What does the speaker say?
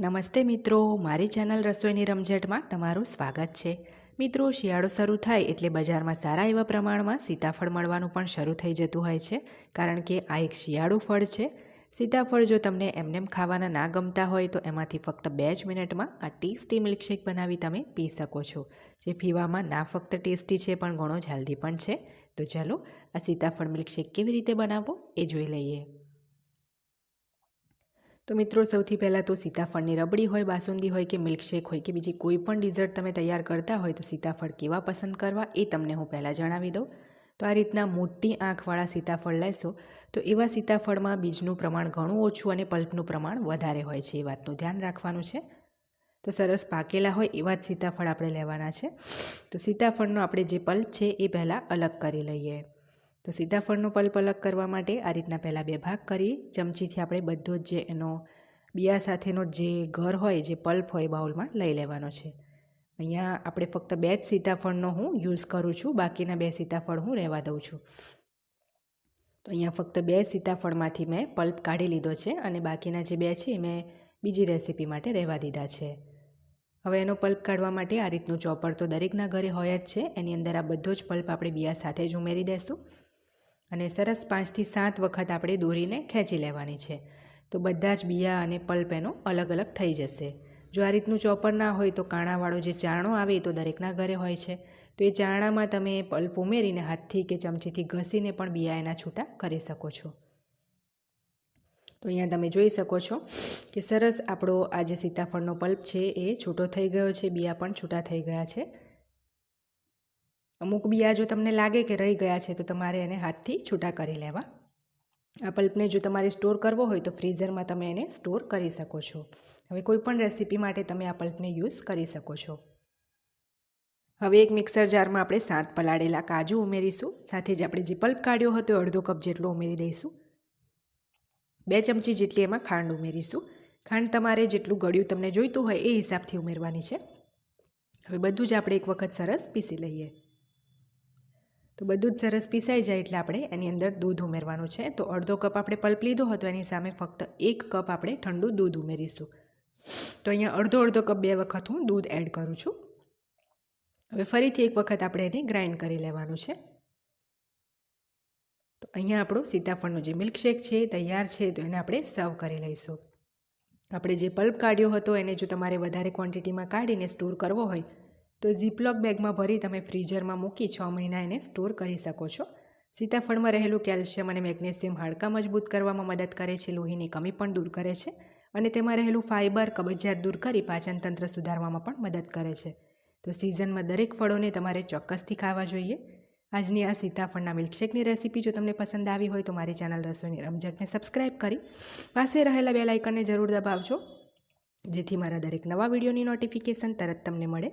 નમસ્તે મિત્રો, મારી ચેનલ રસોઈની રમઝટમાં તમારું સ્વાગત છે. મિત્રો, શિયાળો શરૂ થાય એટલે બજારમાં સારા એવા પ્રમાણમાં સીતાફળ મળવાનું પણ શરૂ થઈ જતું હોય છે, કારણ કે આ એક શિયાળુ ફળ છે. સીતાફળ જો તમને એમનેમ ખાવાના ના ગમતા હોય તો એમાંથી ફક્ત બે જ મિનિટમાં આ ટેસ્ટી મિલ્કશેક બનાવી તમે પી શકો છો. જે પીવામાં ના ફક્ત ટેસ્ટી છે, પણ ઘણો જ પણ છે. તો ચાલો, આ સીતાફળ મિલ્કશેક કેવી રીતે બનાવવો એ જોઈ લઈએ. તો મિત્રો, સૌથી પહેલાં તો સીતાફળની રબડી હોય, બાસુંદી હોય કે મિલ્કશેક હોય કે બીજી કોઈ પણ ડિઝર્ટ તમે તૈયાર કરતા હોય તો સીતાફળ કેવા પસંદ કરવા એ તમને હું પહેલાં જણાવી દઉં. તો આ રીતના મોટી આંખવાળા સીતાફળ લેશો તો એવા સીતાફળમાં બીજનું પ્રમાણ ઘણું ઓછું અને પલ્પનું પ્રમાણ વધારે હોય છે એ વાતનું ધ્યાન રાખવાનું છે. તો સરસ પાકેલા હોય એવા જ સીતાફળ આપણે લેવાના છે. તો સીતાફળનો આપણે જે પલ્પ છે એ પહેલાં અલગ કરી લઈએ. તો સીતાફળનો પલ્પ અલગ કરવા માટે આ રીતના પહેલાં બે ભાગ કરી, ચમચીથી આપણે બધો જ જે એનો બિયા સાથેનો જે ઘર હોય, જે પલ્પ હોય બાઉલમાં લઈ લેવાનો છે. અહીંયા આપણે ફક્ત બે જ સીતાફળનો હું યુઝ કરું છું, બાકીના બે સીતાફળ હું રહેવા દઉં છું. તો અહીંયા ફક્ત બે સીતાફળમાંથી મેં પલ્પ કાઢી લીધો છે અને બાકીના જે બે છે એ મેં બીજી રેસીપી માટે રહેવા દીધા છે. હવે એનો પલ્પ કાઢવા માટે આ રીતનું ચોપર તો દરેકના ઘરે હોય જ છે. એની અંદર આ બધો જ પલ્પ આપણે બિયા સાથે જ ઉમેરી દઈશું અને સરસ પાંચથી સાત વખત આપણે દોરીને ખેંચી લેવાની છે. તો બધા જ બિયા અને પલ્પ એનો અલગ અલગ થઈ જશે. જો આ રીતનું ચોપર ના હોય તો કાણાવાળો જે ચારણો આવે એ તો દરેકના ઘરે હોય છે. તો એ ચારણામાં તમે પલ્પ ઉમેરીને હાથથી કે ચમચીથી ઘસીને પણ બિયા એના છૂટા કરી શકો છો. તો અહીંયા તમે જોઈ શકો છો કે સરસ આપણો આ જે સીતાફળનો પલ્પ છે એ છૂટો થઈ ગયો છે, બિયા પણ છૂટા થઈ ગયા છે. અમુક બિયા જો તમને લાગે કે રહી ગયા છે તો તમારે એને હાથથી છૂટા કરી લેવા. આ પલ્પને જો તમારે સ્ટોર કરવો હોય તો ફ્રીઝરમાં તમે એને સ્ટોર કરી શકો છો. હવે કોઈ પણ રેસીપી માટે તમે આ પલ્પને યુઝ કરી શકો છો. હવે એક મિક્સર જારમાં આપણે સાત પલાળેલા કાજુ ઉમેરીશું. સાથે જ આપણે જે પલ્પ કાઢ્યો હતો અડધો કપ જેટલો ઉમેરી દઈશું. બે ચમચી જેટલી એમાં ખાંડ ઉમેરીશું. ખાંડ તમારે જેટલું ગળ્યું તમને જોઈતું હોય એ હિસાબથી ઉમેરવાની છે. હવે બધું જ આપણે એક વખત સરસ પીસી લઈએ. તો બધું જ સરસ પીસાઈ જાય એટલે આપણે એની અંદર દૂધ ઉમેરવાનું છે. તો અડધો કપ આપણે પલ્પ લીધો હતો, એની સામે ફક્ત એક કપ આપણે ઠંડુ દૂધ ઉમેરીશું. તો અહીંયા અડધો અડધો કપ બે વખત હું દૂધ એડ કરું છું. હવે ફરીથી એક વખત આપણે એને ગ્રાઇન્ડ કરી લેવાનું છે. તો અહીંયા આપણો સીતાફળનો જે મિલ્કશેક છે તૈયાર છે, તો એને આપણે સર્વ કરી લઈશું. આપણે જે પલ્પ કાઢ્યો હતો, એને જો તમારે વધારે ક્વોન્ટિટીમાં કાઢીને સ્ટોર કરવો હોય તો ઝીપલોક બેગમાં ભરી તમે ફ્રીઝરમાં મૂકી છ મહિના એને સ્ટોર કરી શકો છો. સીતાફળમાં રહેલું કેલ્શિયમ અને મેગ્નેશિયમ હાડકાં મજબૂત કરવામાં મદદ કરે છે, લોહીની કમી પણ દૂર કરે છે અને તેમાં રહેલું ફાઇબર કબજિયાત દૂર કરી પાચન તંત્ર સુધારવામાં પણ મદદ કરે છે. તો સિઝનમાં દરેક ફળોને તમારે ચોક્કસથી ખાવા જોઈએ. આજની આ સીતાફળના મિલ્કશેકની રેસીપી જો તમને પસંદ આવી હોય તો મારી ચેનલ રસોઈની રમઝટને સબસ્ક્રાઈબ કરી પાસે રહેલા બે લાઇકનને જરૂર દબાવજો, જેથી મારા દરેક નવા વિડીયોની નોટિફિકેશન તરત તમને મળે.